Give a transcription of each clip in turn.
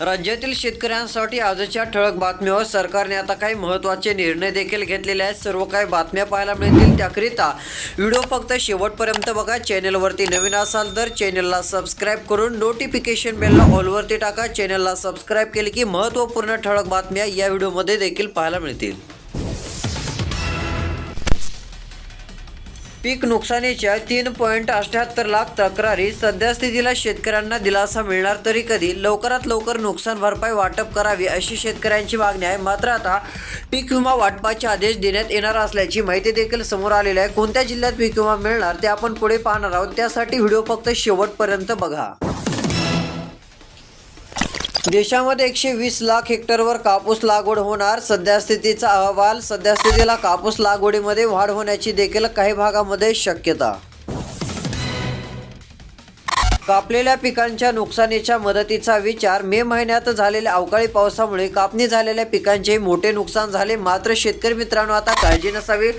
राज्यातील शेतकऱ्यांसाठी आजच्या ठळक बातम्यावर सरकारने आता काही महत्त्वाचे निर्णय देखील घेतलेले आहेत. सर्व काही बातम्या पाहायला मिळतील. त्याकरिता व्हिडिओ फक्त शेवटपर्यंत बघा. चॅनलवरती नवीन असाल तर चॅनलला सबस्क्राईब करून नोटिफिकेशन बेलला ऑलवरती टाका. चॅनलला सबस्क्राईब केले की महत्त्वपूर्ण ठळक बातम्या या व्हिडिओमध्ये देखील पाहायला मिळतील. पीक नुकसानीच्या तीन पॉईंट अठ्याहत्तर लाख तक्रारी सध्यास्थितीला शेतकऱ्यांना दिलासा मिळणार तरी कधी? लवकरात लवकर नुकसान भरपाई वाटप करावी अशी शेतकऱ्यांची मागणी आहे. मात्र आता पीक विमा वाटपाचे आदेश देण्यात येणार असल्याची माहिती देखील समोर आलेली आहे. कोणत्या जिल्ह्यात पीक विमा मिळणार ते आपण पुढे पाहणार आहोत. त्यासाठी व्हिडिओ फक्त शेवटपर्यंत बघा. देशामध्ये एकशे वीस लाख हेक्टरवर कापूस लागवड होणार. सध्यास्थितीचा अहवाल सध्यास्थितीला कापूस लागवडीमध्ये वाढ होण्याची देखील काही भागामध्ये शक्यता. कापलेल्या पिकांच्या नुकसानीच्या मदतीचा विचार मे महिन्यात झालेल्या अवकाळी पावसामुळे कापणी झालेल्या पिकांचे मोठे नुकसान झाले. मात्र शेतकरी मित्रांनो आता काळजी नसावी.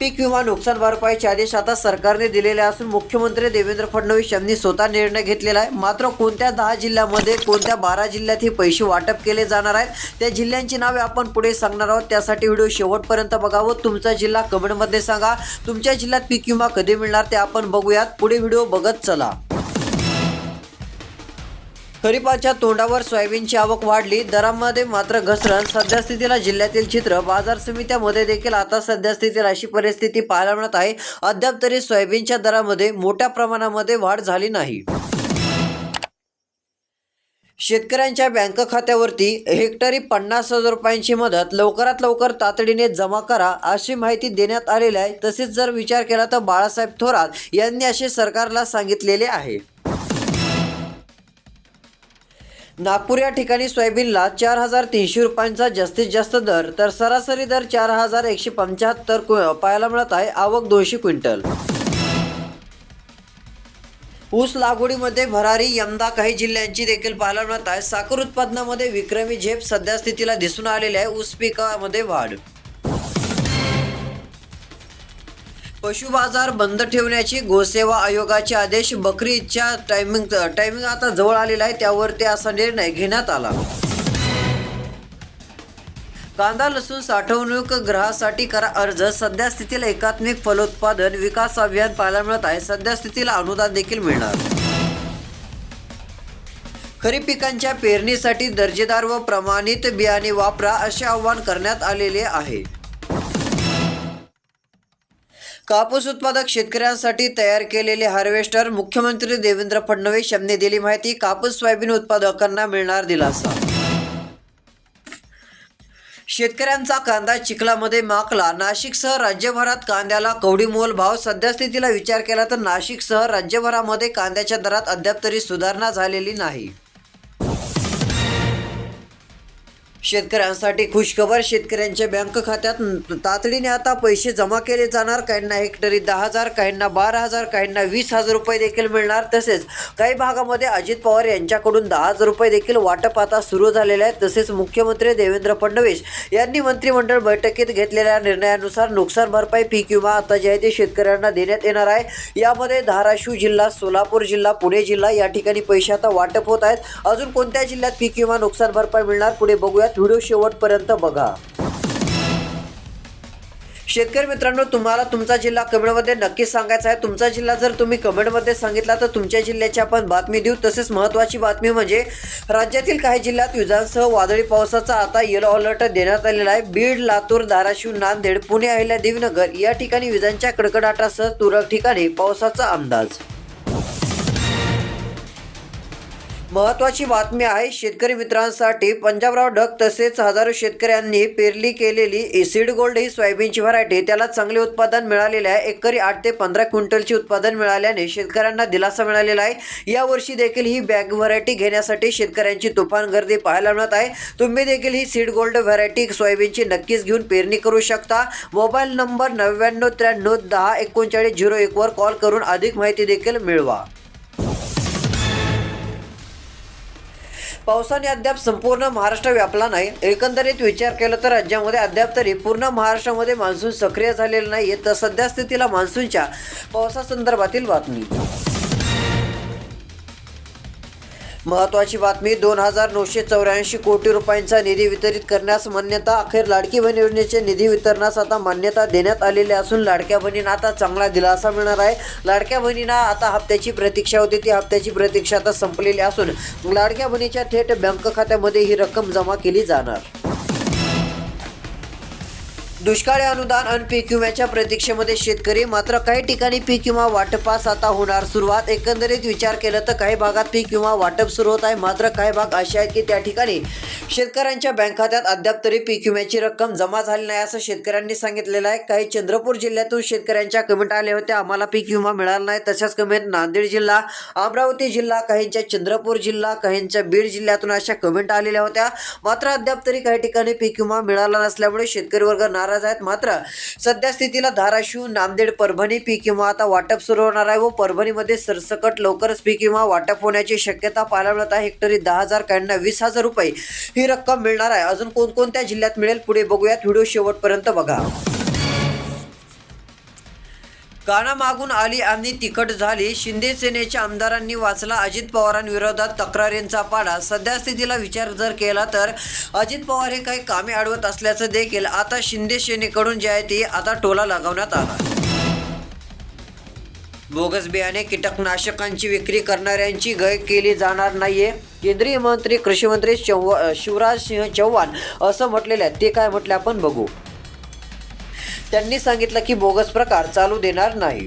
पीक विमा नुकसान भरपाईचे आदेश आता सरकारने दिलेले असून मुख्यमंत्री देवेंद्र फडणवीस यांनी स्वतः निर्णय घेतलेला आहे. मात्र कोणत्या दहा जिल्ह्यामध्ये कोणत्या बारा जिल्ह्यात हे पैसे वाटप केले जाणार आहेत त्या जिल्ह्यांची नावे आपण पुढे सांगणार आहोत. त्यासाठी व्हिडिओ शेवटपर्यंत बघावं तुमचा जिल्हा कमेंटमध्ये सांगा. तुमच्या जिल्ह्यात पीक विमा कधी मिळणार ते आपण बघूयात. पुढे व्हिडिओ बघत चला. खरीपाच्या तोंडावर सोयाबीनची आवक वाढली. दरांमध्ये मात्र घसरण. सध्यास्थितीला जिल्ह्यातील चित्र बाजार समित्यामध्ये देखील आता सध्यास्थितीला अशी परिस्थिती पाहायला मिळत आहे. अद्याप तरी सोयाबीनच्या दरामध्ये मोठ्या प्रमाणामध्ये वाढ झाली नाही. शेतकऱ्यांच्या बँक खात्यावरती हेक्टरी पन्नास हजार रुपयांची मदत. लवकरात लवकर तातडीने जमा करा अशी माहिती देण्यात आलेली आहे. तसेच जर विचार केला तर बाळासाहेब थोरात यांनी असे सरकारला सांगितलेले आहे. नागपूर या ठिकाणी सोयाबीनला चार हजार तीनशे रुपयांचा जास्तीत जास्त दर तर सरासरी दर चार हजार एकशे पंच्याहत्तर पाहायला मिळत आहे आवक दोनशे क्विंटल. ऊस लागवडीमध्ये भरारी यंदा काही जिल्ह्यांची देखील पाहायला मिळत आहे. साखर उत्पादनामध्ये विक्रमी झेप सध्या स्थितीला दिसून आलेली आहे. ऊस पिकामध्ये वाढ पशु बाजार बंद ठेवण्याची गोसेवा आयोगाचे आदेश बकरी ईदच्या टायमिंग टायमिंग आता जवळ आलेला आहे त्यावरती असा निर्णय घेण्यात आला. कांदा लसूण साठवणूक ग्रहासाठी करा अर्ज. सध्या स्थितीला एकात्मिक फलोत्पादन विकास अभियान पाहायला मिळत आहे. सध्या स्थितीला अनुदान देखील मिळणार. खरीप पिकांच्या पेरणीसाठी दर्जेदार व प्रमाणित बियाणे वापरा असे आवाहन करण्यात आलेले आहे. कापूस उत्पादक शेतकऱ्यांसाठी तयार केलेले हार्वेस्टर मुख्यमंत्री देवेंद्र फडणवीस यांनी दिली माहिती. कापूस सोयाबीन उत्पादकांना मिळणार दिलासा. शेतकऱ्यांचा कांदा चिखलामध्ये माकला. नाशिकसह राज्यभरात कांद्याला कवडी मोल भाव सध्यास्थितीला विचार केला तर नाशिकसह राज्यभरामध्ये कांद्याच्या दरात अद्याप तरी सुधारणा झालेली नाही. शेतकऱ्यांसाठी खुशखबर शेतकऱ्यांच्या बँक खात्यात तातडीने आता पैसे जमा केले जाणार. काहींना हेक्टरी दहा हजार काहींना बारा हजार काहींना वीस हजार रुपये देखील मिळणार. तसेच काही भागामध्ये अजित पवार यांच्याकडून दहा हजार रुपये देखील वाटप आता सुरू झालेले आहे तसेच मुख्यमंत्री देवेंद्र फडणवीस यांनी मंत्रिमंडळ बैठकीत घेतलेल्या निर्णयानुसार नुकसान भरपाई पीक विमा आता जे आहे ते शेतकऱ्यांना देण्यात येणार आहे. यामध्ये धाराशिव जिल्हा सोलापूर जिल्हा पुणे जिल्हा या ठिकाणी पैसे आता वाटप होत आहेत. अजून कोणत्या जिल्ह्यात पीक विमा नुकसान भरपाई मिळणार पुढे बघूयात. व्हिडिओ शेवटपर्यंत बघा. शेतकरी मित्रांनो तुम्हाला तुमचा जिल्हा कमेंटमध्ये नक्कीच सांगायचा आहे. तुमचा जिल्हा जर तुम्ही कमेंटमध्ये सांगितला तर तुमच्या जिल्ह्याची आपण बातमी देऊ. तसेच महत्त्वाची बातमी म्हणजे राज्यातील काही जिल्ह्यात विजांसह वादळी पावसाचा आता येलो अलर्ट देण्यात आलेला आहे. बीड लातूर धाराशिव नांदेड पुणे अहिल्या नगर या ठिकाणी विजांच्या कडकडाटासह तुरळक ठिकाणी पावसाचा अंदाज. महत्वाची बातमी आहे शेतकरी मित्रांसाठी पंजाबराव ढग तसेच हजारो शेतकऱ्यांनी पेरली केलेली सीड गोल्ड ही सोयाबीनची व्हरायटी. त्याला चांगले उत्पादन मिळालेले आहे. एकरी आठ ते पंधरा क्विंटलचे उत्पादन मिळाल्याने शेतकऱ्यांना दिलासा मिळालेला आहे. यावर्षी देखील ही बॅग व्हरायटी घेण्यासाठी शेतकऱ्यांची तुफान गर्दी पाहायला मिळत आहे. तुम्ही देखील ही सीड गोल्ड व्हरायटी सोयाबीनची नक्कीच घेऊन पेरणी करू शकता. मोबाईल नंबर नव्याण्णव त्र्याण्णव दहा एकोणचाळीस झिरो एकवर कॉल करून अधिक माहिती देखील मिळवा. पावसाने अद्याप संपूर्ण महाराष्ट्र व्यापला नाही. एकंदरीत विचार केला तर राज्यामध्ये अद्याप तरी पूर्ण महाराष्ट्रामध्ये मान्सून सक्रिय झालेलं नाही तर सध्या स्थितीला मान्सूनच्या पावसासंदर्भातील बातमी. महत्वाची बातमी दोन हजार नऊशे चौऱ्याऐंशी कोटी रुपयांचा निधी वितरित करण्यास मान्यता अखेर लाडकी बहीण योजनेचे निधी वितरणास आता मान्यता देण्यात आलेली असून लाडक्या बहिणींना आता चांगला दिलासा मिळणार आहे. लाडक्या बहिणींना आता हप्त्याची प्रतीक्षा होती ती हप्त्याची प्रतीक्षा आता संपलेली असून लाडक्या बहिणीच्या थेट बँक खात्यामध्ये ही रक्कम जमा केली जाणार. दुष्काळी अनुदान आणि पीक विम्याच्या प्रतीक्षेमध्ये शेतकरी मात्र काही ठिकाणी पीक विमा वाटपास आता होणार सुरुवात. एकंदरीत विचार केला तर काही भागात पीक विमा वाटप सुरू होत आहे. मात्र काही भाग असे आहेत की त्या ठिकाणी शेतकऱ्यांच्या बँक खात्यात अद्याप तरी पीक विम्याची रक्कम जमा झाली नाही असं शेतकऱ्यांनी सांगितलेलं आहे. काही चंद्रपूर जिल्ह्यातून शेतकऱ्यांच्या कमेंट आल्या होत्या. आम्हाला पीक विमा मिळाला नाही. तशाच कमेंट नांदेड जिल्हा अमरावती जिल्हा काहींच्या चंद्रपूर जिल्हा काहींच्या बीड जिल्ह्यातून अशा कमेंट आलेल्या होत्या. मात्र अद्याप तरी काही ठिकाणी पीक विमा मिळाला नसल्यामुळे शेतकरी वर्ग नाराज आहेत. मात्र सध्या स्थितीला धाराशिव नांदेड परभणी पीक विमा आता वाटप सुरू होणार आहे व परभणीमध्ये सरसकट लवकरच पीक विमा वाटप होण्याची शक्यता पाहायला मिळत आहे. हेक्टरी दहा हजार काहींना वीस हजार रुपये ही रक्कम मिळणार आहे. अजून कोणकोणत्या जिल्ह्यात मिळेल पुढे बघूयात. व्हिडिओ शेवटपर्यंत बघा. काना मागून आली आणि तिखट झाली. शिंदे सेनेच्या आमदारांनी वाचला. अजित पवारांविरोधात तक्रारींचा पाडा. सध्या स्थितीला विचार जर केला तर अजित पवार हे काही कामे अडवत असल्याचं देखील आता शिंदे सेनेकडून जे आहे ती आता टोला लगावण्यात आला. बोगस बियाणे कीटकनाशकांची विक्री करणाऱ्यांची गय केली जाणार नाहीये. केंद्रीय मंत्री कृषी मंत्री शिवराज सिंह चौहान असं म्हटलेलं आहे. ते काय म्हटलं आपण बघू. त्यांनी सांगितलं की बोगस प्रकार चालू देणार नाही.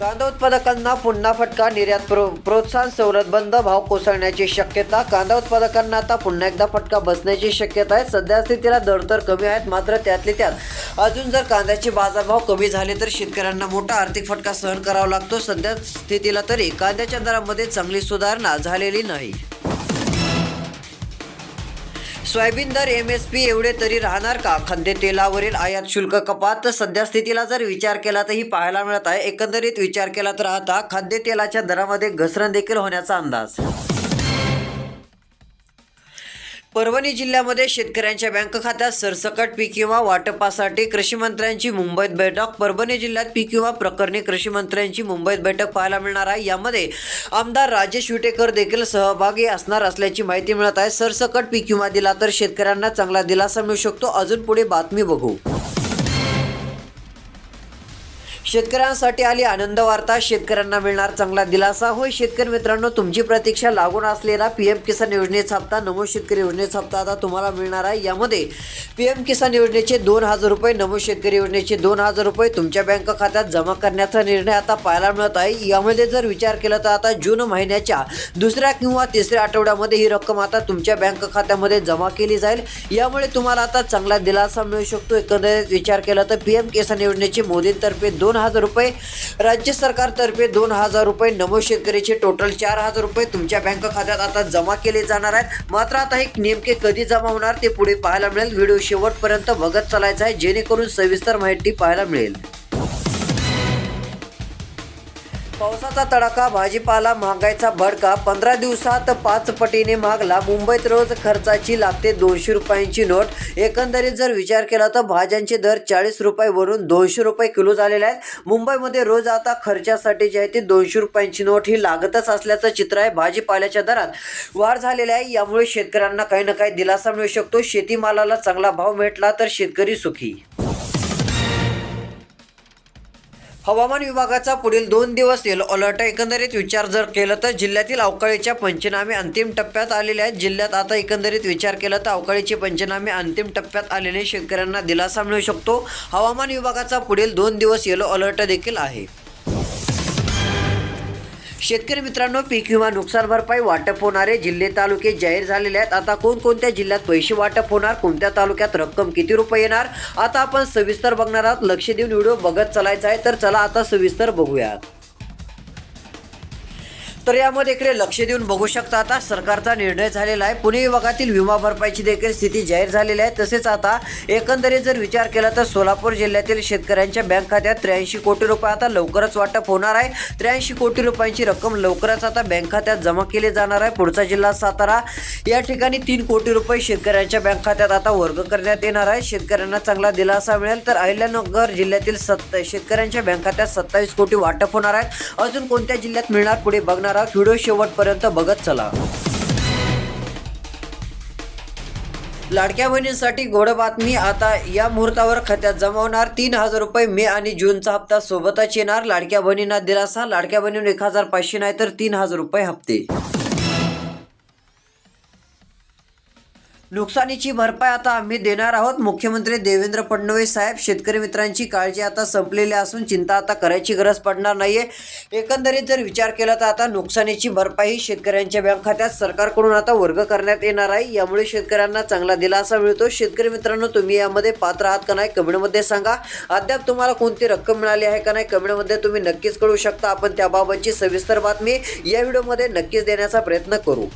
कांदा उत्पादकांना पुन्हा फटका निर्यात प्रो प्रोत्साहन सवलत बंद भाव कोसळण्याची शक्यता कांदा उत्पादकांना आता पुन्हा एकदा फटका बसण्याची शक्यता आहे. सध्या स्थितीला दर तर कमी आहेत मात्र त्यातले त्यात अजून जर कांद्याचे बाजारभाव कमी झाले तर शेतकऱ्यांना मोठा आर्थिक फटका सहन करावा लागतो. सध्या स्थितीला तरी कांद्याच्या दरामध्ये चांगली सुधारणा झालेली नाही. सोयाबीन दर एम एस पी एवढे तरी राहणार का? खाद्यतेलावरील आयात शुल्क कपात. सध्या स्थितीला जर विचार केला तर ही पाहायला मिळत आहे. एकंदरीत विचार केला तर आता खाद्यतेलाच्या दरामध्ये घसरण देखील होण्याचा अंदाज. परभणी जिल्ह्यामध्ये शेतकऱ्यांच्या बँक खात्यात सरसकट पीक विमा वाटपासाठी कृषी मंत्र्यांची मुंबईत बैठक. परभणी जिल्ह्यात पीक विमा प्रकरणी कृषी मंत्र्यांची मुंबईत बैठक पाहायला मिळणार आहे. यामध्ये आमदार राजेश विटेकर देखील सहभागी असणार असल्याची माहिती मिळत आहे. सरसकट पीक विमा दिला तर शेतकऱ्यांना चांगला दिलासा मिळू शकतो. अजून पुढे बातमी बघू. शेतकऱ्यांसाठी आली आनंद वार्ता शेतकऱ्यांना मिळणार चांगला दिलासा. होय शेतकरी मित्रांनो तुमची प्रतीक्षा लागून असलेला पी एम किसान योजनेचा हप्ता नमो शेतकरी योजनेचा हप्ता आता तुम्हाला मिळणार आहे. यामध्ये पी एम किसान योजनेचे दोन हजार रुपये नमो शेतकरी योजनेचे दोन हजार रुपये तुमच्या बँक खात्यात जमा करण्याचा निर्णय आता पाहायला मिळत आहे. यामध्ये जर विचार केला तर आता जून महिन्याच्या दुसऱ्या किंवा तिसऱ्या आठवड्यामध्ये ही रक्कम आता तुमच्या बँक खात्यामध्ये जमा केली जाईल. यामुळे तुम्हाला आता चांगला दिलासा मिळू शकतो. एकंदरीत विचार केला तर पी एम किसान योजनेचे मोदींतर्फे दोन हजार रुपये. राज्य सरकारतर्फे दोन हजार रुपये. नमो शेतकरीचे टोटल चार हजार रुपये तुमच्या बँक खात्यात आता जमा केले जाणार आहेत. मात्र आता हे नेमके कधी जमा होणार ते पुढे पाहायला मिळेल. व्हिडिओ शेवटपर्यंत बघत चालायचा आहे. जेणेकरून सविस्तर माहिती पाहायला मिळेल. पावसाचा तडाखा भाजीपाला महागाईचा भडका पंधरा दिवसात पाच पटीने मागला मुंबईत रोज खर्चाची लागते दोनशे रुपयांची नोट. एकंदरीत जर विचार केला तर भाज्यांचे दर चाळीस रुपयावरून दोनशे रुपये किलो झालेले आहेत. मुंबईमध्ये रोज आता खर्चासाठी जे आहे ते दोनशे रुपयांची नोट ही लागतच असल्याचं चित्र आहे भाजीपाल्याच्या दरात. वाढ झालेली आहे यामुळे शेतकऱ्यांना काही ना काही दिलासा मिळू शकतो. शेतीमालाला चांगला भाव भेटला तर शेतकरी सुखी. हवामान विभागाचा पुढील दोन दिवस येलो अलर्ट एकंदरीत विचार जर केला तर जिल्ह्यातील अवकाळीच्या पंचनामे अंतिम टप्प्यात आलेले आहेत. जिल्ह्यात आता एकंदरीत विचार केला तर अवकाळीचे पंचनामे अंतिम टप्प्यात आलेले शेतकऱ्यांना दिलासा मिळू शकतो. हवामान विभागाचा पुढील दोन दिवस येलो अलर्ट देखील आहे. शेतकरी मित्रांनो पीक विमा नुकसान भरपाई वाटप होणारे जिल्हे तालुके जाहीर झालेले आहेत. आता कोणकोणत्या जिल्ह्यात पैसे वाटप होणार कोणत्या तालुक्यात रक्कम किती रुपये येणार आता आपण सविस्तर बघणार आहोत. लक्ष देऊन व्हिडिओ बघत चालायचा आहे तर चला आता सविस्तर बघूयात. तर यामध्ये इकडे लक्ष देऊन बघू शकता आता सरकारचा निर्णय झालेला आहे. पुणे विभागातील विमा भरपाईची देखील स्थिती जाहीर झालेली आहे. तसेच आता एकंदरीत जर विचार केला तर सोलापूर जिल्ह्यातील शेतकऱ्यांच्या बँक खात्यात त्र्याऐंशी कोटी रुपये आता लवकरच वाटप होणार आहे. त्र्याऐंशी कोटी रुपयांची रक्कम लवकरच आता बँक खात्यात जमा केली जाणार आहे. पुढचा जिल्हा सातारा या ठिकाणी तीन कोटी रुपये शेतकऱ्यांच्या बँक खात्यात आता वर्ग करण्यात येणार आहे. शेतकऱ्यांना चांगला दिलासा मिळेल तर अहिल्यानगर जिल्ह्यातील सत्त शेतकऱ्यांच्या बँक खात्यात सत्तावीस कोटी वाटप होणार आहेत अजून कोणत्या जिल्ह्यात मिळणार पुढे बघणार करा व्हिडिओ शेवटपर्यंत बघत चला. लाडक्या बहिणींसाठी घोड बातमी. आता या मुहूर्तावर खात्यात जमा होणार तीन हजार रुपये मे आणि जूनचा हप्ता. सोबतच येणार लाडक्या बहिणींना दिलासा. लाडक्या बहिणींना एक हजार पाचशे नाही तर तीन हजार रुपये हप्ते. नुकसानीची भरपाई आता आम्ही देणार आहोत. मुख्यमंत्री देवेंद्र फडणवीस साहेब शेतकरी मित्रांची काळजी आता संपलेली असून चिंता आता करायची गरज पडणार नाहीये. एकंदरीत जर विचार केला तर आता नुकसानीची भरपाई शेतकऱ्यांच्या बँक खात्यात सरकारकडून आता वर्ग करण्यात येणार आहे. यामुळे शेतकऱ्यांना चांगला दिलासा मिळतो. शेतकरी मित्रांनो तुम्ही यामध्ये पात्र आहात का नाही कमेंटमध्ये सांगा. अद्याप तुम्हाला कोणती रक्कम मिळाली आहे का नाही कमेंटमध्ये तुम्ही नक्कीच कळू शकता. आपण त्याबाबतची सविस्तर बातमी या व्हिडिओमध्ये नक्कीच देण्याचा प्रयत्न करू.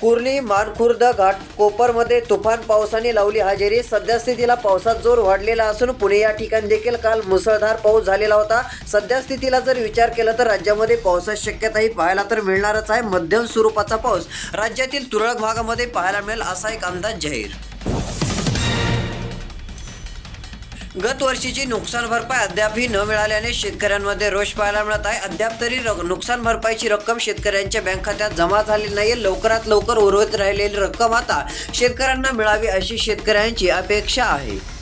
कुर्ली मानखुर्द घाटकोपरमध्ये तुफान पावसाने लावली हजेरी. सध्या स्थितीला पावसात जोर वाढलेला असून पुणे या ठिकाणी देखील काल मुसळधार पाऊस झालेला होता. सध्या स्थितीला जर विचार केला तर राज्यामध्ये पावसाची शक्यताही पाहायला तर मिळणारच आहे. मध्यम स्वरूपाचा पाऊस राज्यातील तुरळक भागामध्ये पाहायला मिळेल असा एक अंदाज जाहीर गत वर्षीची नुकसान भरपाई अद्यापही न मिळाल्याने शेतकऱ्यांमध्ये रोष पाहायला मिळत आहे. अद्याप तरी रक- नुकसान भरपाईची रक्कम शेतकऱ्यांच्या बँक खात्यात जमा झाली नाही लवकरात लवकर उर्वरित राहिलेली रक्कम आता शेतकऱ्यांना मिळावी अशी शेतकऱ्यांची अपेक्षा आहे.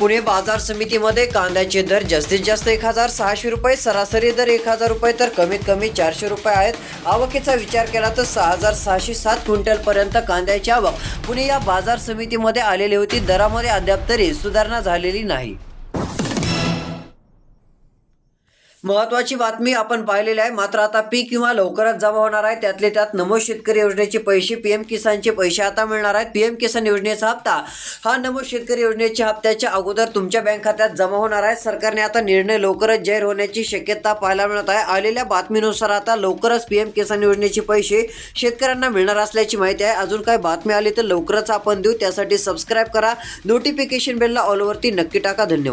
पुणे बाजार समितीमध्ये कांद्याचे दर जास्तीत जास्त एक हजार सहाशे रुपये सरासरी दर एक हजार रुपये तर कमीत कमी चारशे रुपये आहेत. आवकेचा विचार केला तर सहा हजार सहाशे सात क्विंटलपर्यंत कांद्याची आवक पुणे या बाजार समितीमध्ये आलेली होती. दरामध्ये अद्याप तरी सुधारणा झालेली नाही. महत्वाची बातमी आपण पाहिलेली आहे. मात्र आता पीक विमा लवकरच जमा होणार आहे. त्यातले त्यात नमो शेतकरी योजनेचे पैसे पीएम किसानचे पैसे आता मिळणार आहेत. पीएम किसान योजनेचा हप्ता हा नमो शेतकरी योजनेच्या हप्त्याच्या अगोदर तुमच्या बँक खात्यात जमा होणार आहे. सरकारने आता निर्णय लवकरच जाहीर होण्याची शक्यता पाहायला मिळत आहे. आलेल्या बातमीनुसार आता लवकरच पीएम किसान योजनेचे पैसे शेतकऱ्यांना मिळणार असल्याची माहिती आहे. अजून काही बातमी आली तर लवकरच आपण देऊ. त्यासाठी सबस्क्राईब करा. नोटिफिकेशन बेलला ऑलवरती नक्की टाका. धन्यवाद.